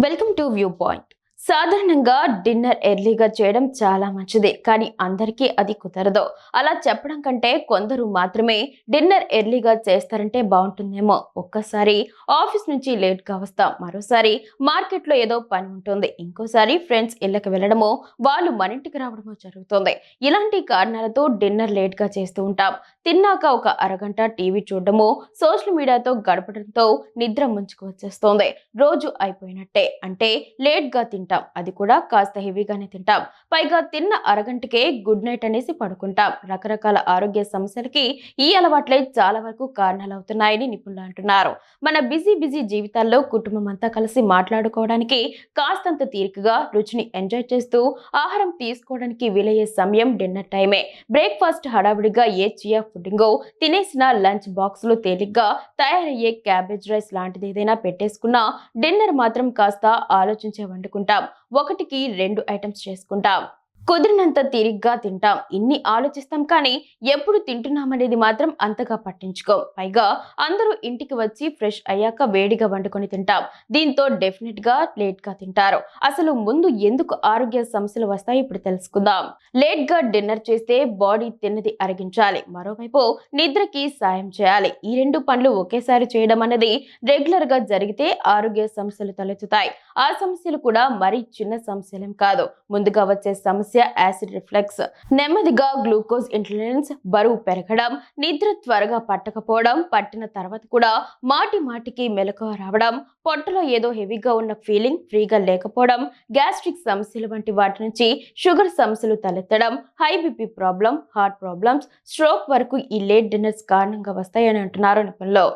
Welcome to view point సాధారణంగా dinner ఎర్లీగా చేయడం చాలా మంచిది కానీ అందరికీ అది కుదరదు. అలా చెప్పడం కంటే కొందరు మాత్రమే డిన్నర్ ఎర్లీగా చేస్తారంటే బాగుంటుందేమో. ఒక్కసారి ఆఫీస్ నుంచి లేట్గా వస్తాం మరోసారి మార్కెట్లో ఏదో పని ఉంటుంది ఇంకోసారి ఫ్రెండ్స్ ఇళ్ళకి వెళ్ళడమో వాళ్ళు మన ఇంటికి రావడమో జరుగుతుంది. ఇలాంటి కారణాలతో డిన్నర్ లేట్గా చేస్తూ ఉంటాం. తిన్నాక ఒక అరగంట టీవీ చూడడము సోషల్ మీడియాతో గడపడంతో నిద్ర ముంచుకు వచ్చేస్తోంది. రోజు అయిపోయినట్టే. అంటే లేట్గా తింటాం. అది కూడా కాస్త హెవీగానే తింటాం. పైగా తిన్న అరగంటకే గుడ్ నైట్ అనేసి పడుకుంటాం. రకరకాల ఆరోగ్య సమస్యలకి ఈ అలవాట్లే చాలా వరకు కారణాలు అవుతున్నాయని నిపుణులు అంటున్నారు. మన బిజీ బిజీ జీవితాల్లో కుటుంబం అంతా కలిసి మాట్లాడుకోవడానికి కాస్తంత తీరికగా రుచిని ఎంజాయ్ చేస్తూ ఆహారం తీసుకోవడానికి వీలయ్యే సమయం డిన్నర్ టైమే. బ్రేక్ఫాస్ట్ హడావిడిగా ఏ చియా పుడ్డింగో తినేసిన లంచ్ బాక్సులు తేలిగ్గా తయారయ్యే క్యాబేజ్ రైస్ లాంటిది ఏదైనా పెట్టేసుకున్నా డిన్నర్ మాత్రం కాస్త ఆలోచించే వండుకుంటాం. ఒకటికి రెండు ఐటమ్స్ చేసుకుంటాం. కుదిరినంత తీరిగ్గా తింటాం. ఇన్ని ఆలోచిస్తాం కానీ ఎప్పుడు తింటున్నామనేది మాత్రం అంతగా పట్టించుకోం. పైగా అందరూ ఇంటికి వచ్చి ఫ్రెష్ అయ్యాక వేడిగా వండుకొని తింటాం. దీంతో డెఫినెట్గా లేట్గా తింటారు. అసలు ముందు ఎందుకు ఆరోగ్య సమస్యలు వస్తాయి ఇప్పుడు తెలుసుకుందాం. లేట్గా డిన్నర్ చేస్తే బాడీ తిన్నది అరిగించాలి. మరోవైపు నిద్రకి సాయం చేయాలి. ఈ రెండు పనులు ఒకేసారి చేయడం అనేది రెగ్యులర్గా జరిగితే ఆరోగ్య సమస్యలు తలెత్తుతాయి. ఆ సమస్యలు కూడా మరీ చిన్న సమస్యలేం కాదు. ముందుగా వచ్చే సమస్య యాసిడ్ రిఫ్లెక్స్. నెమ్మదిగా గ్లూకోజ్ ఇంటెలిజెన్స్ బరువు పెరగడం నిద్ర త్వరగా పట్టకపోవడం పట్టిన తర్వాత కూడా మాటి మాటికి మెలకువ రావడం పొట్టలో ఏదో హెవీగా ఉన్న ఫీలింగ్ ఫ్రీగా లేకపోవడం గ్యాస్ట్రిక్ సమస్యలు వంటి వాటి నుంచి షుగర్ సమస్యలు తలెత్తడం high BP problem heart problems stroke వరకు ఈ లేట్ డిన్నర్స్ కారణంగా వస్తాయని అంటున్నారు నిపుణులు.